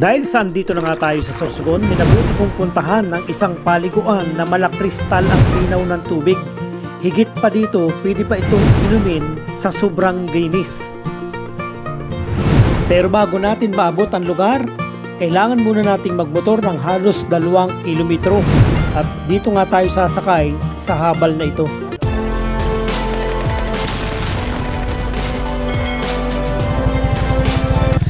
Dahil sa andito na nga tayo sa Sorsogon, minabuti kong puntahan ng isang paliguan na malakristal ang linaw ng tubig. Higit pa dito, pwede pa itong inumin sa sobrang linis. Pero bago natin maabot ang lugar, kailangan muna nating magmotor ng halos dalawang kilometro. At dito nga tayo sasakay sa habal na ito.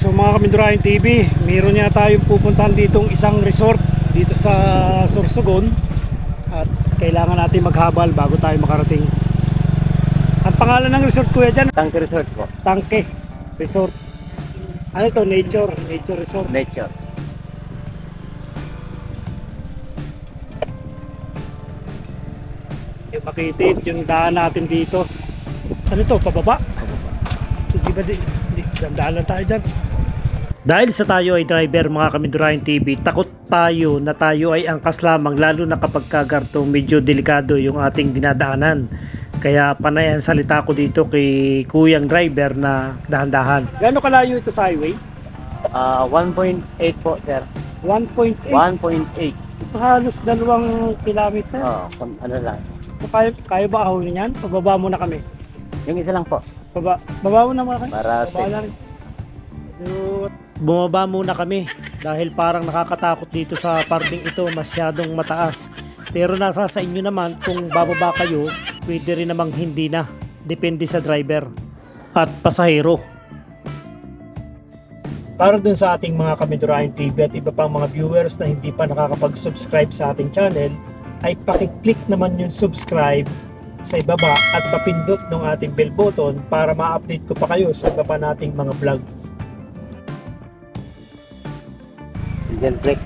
So mga Kamindurahin TV, meron nga tayong pupuntahan ditong isang resort dito sa Sorsogon at kailangan natin maghabal bago tayo makarating. Ang pangalan ng resort kuya dyan, Tank Resort po. Tangke Resort. Ano to? Nature, Nature Resort. Nature. Yung makitid, yung daan natin dito. Ano to? Pababa? Hindi ba di? Hindi, dandaan lang tayo dyan. Dahil sa tayo ay driver mga Kamindurahin TV, takot tayo na tayo ay angkas lamang lalo na kapag kagartong medyo delikado yung ating dinadaanan. Kaya panay ang salita ko dito kay kuyang driver na dahan-dahan. Gano'ng kalayo ito sa highway? Ah, 1.8 po, sir. 1.8. 1.8. So halos dalawang kilometer. Oh, kung ano lang. So, kaya, kaya ba ahulin yan? Pababa muna kami. Yung isa lang po. Baba, baba muna muna kami. Para Baba safe. na rin. Bumaba muna kami dahil parang nakakatakot dito sa parting ito masyadong mataas. Pero nasa sa inyo naman kung bababa kayo, pwede rin namang hindi na. Depende sa driver at pasahero. Para dun sa ating mga Kamidurahin TV at iba pang mga viewers na hindi pa nakakapag-subscribe sa ating channel, ay pakiclick naman yung subscribe sa ibaba at papindot ng ating bell button para ma-update ko pa kayo sa iba pa nating mga vlogs. Engine brake.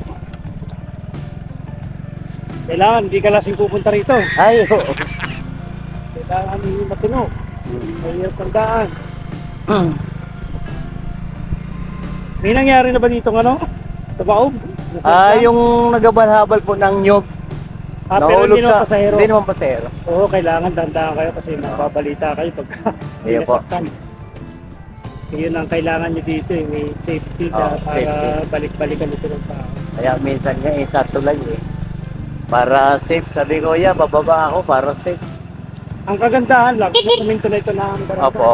Kailangan, hindi ka lasing pupunta rito. Ay, oo. Kailangan hindi matino. Mahirap ang daan. Hmm. May nangyari na ba dito ng ano? Nasa Ah, yung nagabal-habal po ng nyog. Ah, pero hindi naman pasahero. Hindi naman pasahero. Oo, kailangan dandahan kayo kasi mababalita kayo pag may nasaktan. Yun ang kailangan nyo dito, eh, may safety na para safety. balik-balikan ito ng tao. Kaya minsan nga, eh, sa tulay eh. Para safe, sabi ko, yeah, bababa ako para safe. Ang kagandahan lang, na kuminto na ito na ang barangay. Opo.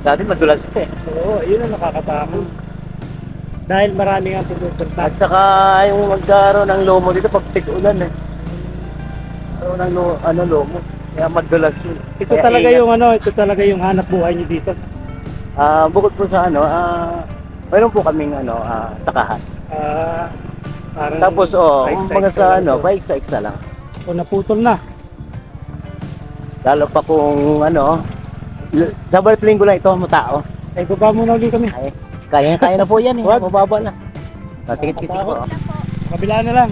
Dati madulas ito eh. Oo, yun ang nakakatakot. Dahil marami nga pumupunta. At saka yung magkaroon ng lomo dito pag tig-ulan eh. Karoon ng lo, ano, lomo. Kaya madulas yun. Ito Kaya talaga ingat. yung ano, ito talaga yung hanap buhay nyo dito. Ah, bukod po sa ano, ah, mayroon po kaming ano, ah, sakahan. Ah, parang Tapos oh, mga sa ano, paik sa extra lang. O naputol na. Lalo pa kung ano, sa balik linggo lang ito, matao. Ay, baba muna ulit kami. Ay, kaya kaya na po yan eh. Mababa na. Tikit-tikit po. Kabila na lang.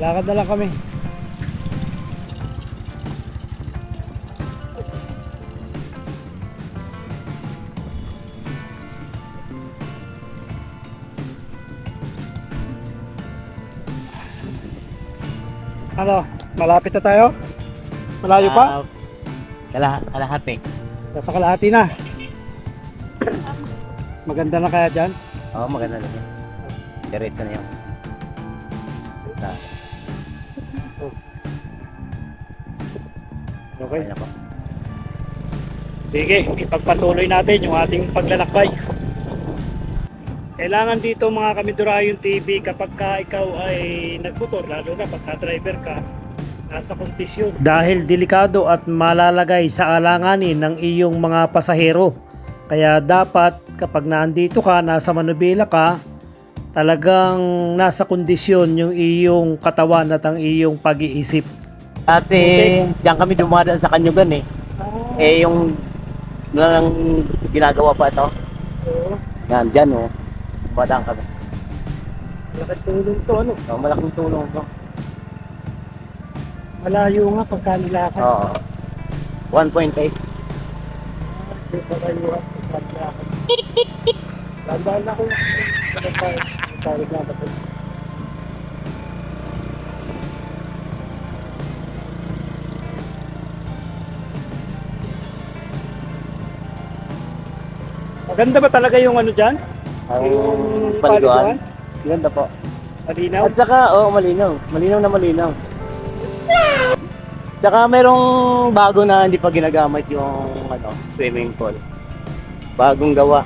Lakad na lang kami. Ano? Malapit na tayo? Malayo pa? Ah, Kala, kalahati. Nasa kalahati na. Maganda na kaya dyan? Oo, maganda na yan. Diretso na yun. Ah, Okay. Okay na po. Sige, ipagpatuloy natin yung ating paglalakbay. Kailangan dito mga Kamidurayon TV kapag ka ikaw ay nagmotor, lalo na pagka driver ka, nasa kondisyon. Dahil delikado at malalagay sa alanganin ng iyong mga pasahero. Kaya dapat kapag nandito ka, nasa manubila ka, talagang nasa kondisyon yung iyong katawan at ang iyong pag-iisip. Ate, diyan kami dumadaan sa Kanyugan eh. Eh, yung lang ginagawa pa ito. Oo, Yan, dyan oh. Dumadaan kami. laking tulong to, ano? Oh, malaking tulong to. Malayo nga pagka nilakad. Oo. 1.8. Tandaan na ko. Tawag na ito? Maganda ba talaga yung ano dyan? Ang paliguan. Ganda po. Malinaw. At saka, oo, malinaw. Malinaw na malinaw. Tsaka merong bago na hindi pa ginagamit yung ano, swimming pool. Bagong gawa.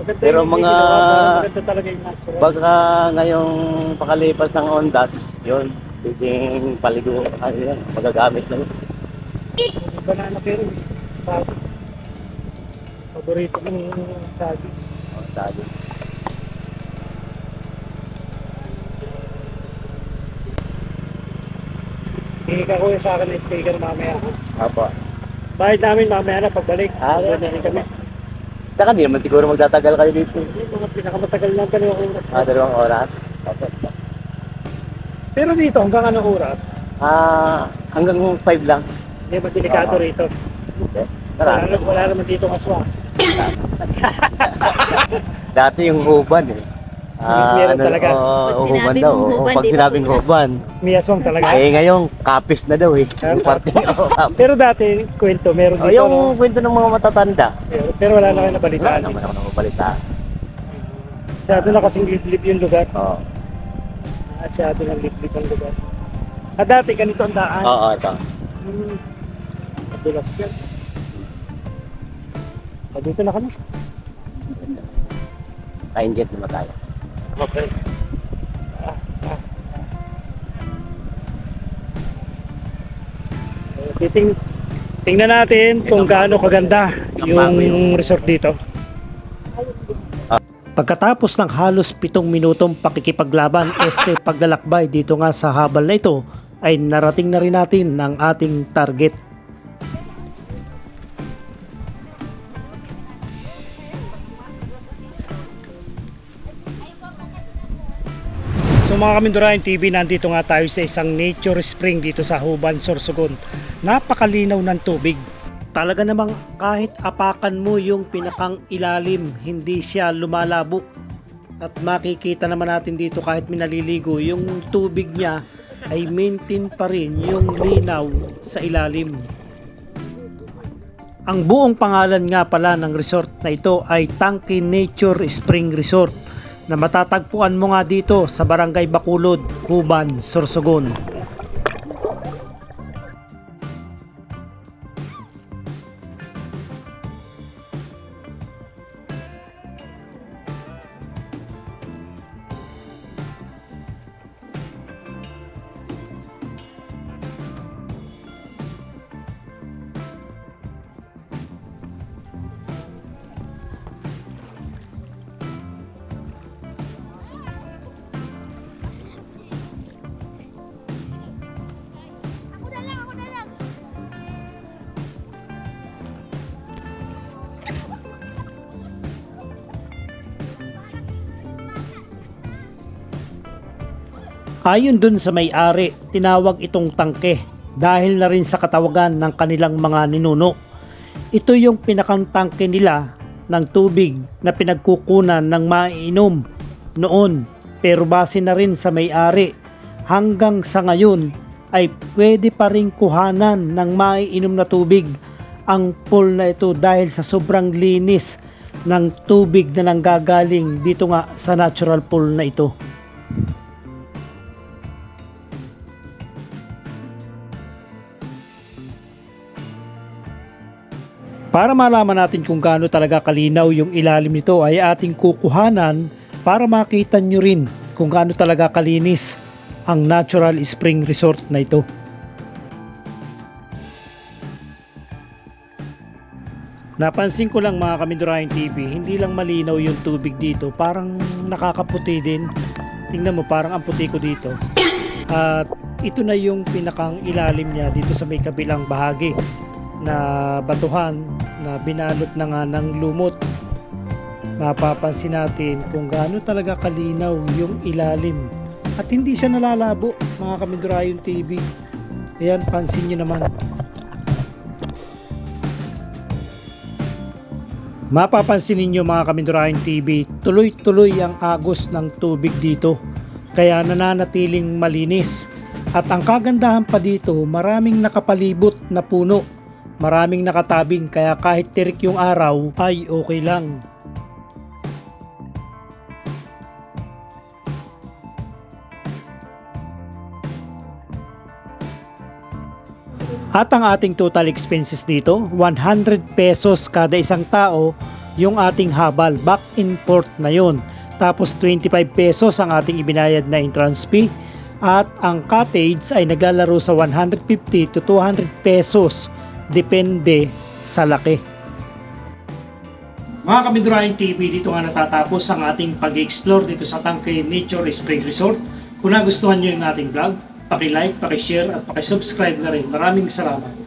Maganda pero yung mga- ginawa, parang Maganda talaga yung natural. Baka ngayong pakalipas ng ondas, yun, pwedeng paligo, ano yan, magagamit na yun. Banana pero sabi. Paborito ng sabi. Oh, sabi. Hingi ka kuya sa akin ng sticker mamaya. Apo. Bayad namin mamaya na pagbalik. Ah, na rin kami. Tsaka di naman siguro magtatagal kayo dito. Mga pinakamatagal lang kami oras. Ah, dalawang oras. Apo. Pero dito hanggang anong oras? Ah, hanggang 5 lang. Hindi ba delikado Oo. rito? Okay. Wala, Marami. naman- wala naman dito aswang. Dati yung huban eh. Ah, Meron ano, talaga. oo, Pag huban sinabing daw. huban, pag di ba sinabing huban? huban. May aswang talaga. Eh ngayon, kapis na daw eh. Yung oo, kapis. Pero dati, kwento, meron Oh, dito. yung no? kwento ng mga matatanda. Pero, pero wala na kayo Wala nabalitaan. naman ako napapalitaan. Masyado na kasing liblib yung lugar. Oo. Masyado na liblib ang lugar. At dati, ganito ang daan. Oo, ito. Hmm. Madulas yan. Ah, dito na kami. Kainjet naman tayo. Okay. Ah, ah. Eh, Titing, tingnan natin kung gaano kaganda yung resort dito. Pagkatapos ng halos pitong minutong pakikipaglaban, este paglalakbay dito nga sa habal na ito, ay narating na rin natin ng ating target. So mga Kamindurayan TV, nandito nga tayo sa isang nature spring dito sa Huban, Sorsogon. Napakalinaw ng tubig. Talaga namang kahit apakan mo yung pinakang ilalim, hindi siya lumalabok. At makikita naman natin dito kahit minaliligo, yung tubig niya ay maintain pa rin yung linaw sa ilalim. Ang buong pangalan nga pala ng resort na ito ay Tangke Nature Spring Resort na matatagpuan mo nga dito sa Barangay Bakulod, Huban, Sorsogon. Ayon dun sa may-ari, tinawag itong tangke dahil na rin sa katawagan ng kanilang mga ninuno. Ito yung pinakang tangke nila ng tubig na pinagkukunan ng maiinom noon pero base na rin sa may-ari hanggang sa ngayon ay pwede pa rin kuhanan ng maiinom na tubig ang pool na ito dahil sa sobrang linis ng tubig na nanggagaling dito nga sa natural pool na ito. Para malaman natin kung gaano talaga kalinaw yung ilalim nito ay ating kukuhanan para makita nyo rin kung gaano talaga kalinis ang natural spring resort na ito. Napansin ko lang mga Kamindurahin TV, hindi lang malinaw yung tubig dito, parang nakakaputi din. Tingnan mo, parang ang puti ko dito. At ito na yung pinakang ilalim niya dito sa may kabilang bahagi na batuhan na binalot na nga ng lumot. Mapapansin natin kung gaano talaga kalinaw yung ilalim. At hindi siya nalalabo mga Kamindurayon TV. Ayan, pansin nyo naman. Mapapansin ninyo mga Kamindurahin TV, tuloy-tuloy ang agos ng tubig dito. Kaya nananatiling malinis. At ang kagandahan pa dito, maraming nakapalibot na puno. Maraming nakatabing kaya kahit tirik yung araw ay okay lang. At ang ating total expenses dito, 100 pesos kada isang tao yung ating habal, back and forth na yon. Tapos 25 pesos ang ating ibinayad na entrance fee at ang cottage ay naglalaro sa 150 to 200 pesos Depende sa laki. Mga Kamindurahin TV, dito nga natatapos ang ating pag-explore dito sa Tangkay Nature Spring Resort. Kung nagustuhan nyo yung ating vlog, paki-like, paki-share at paki-subscribe na rin. Maraming salamat.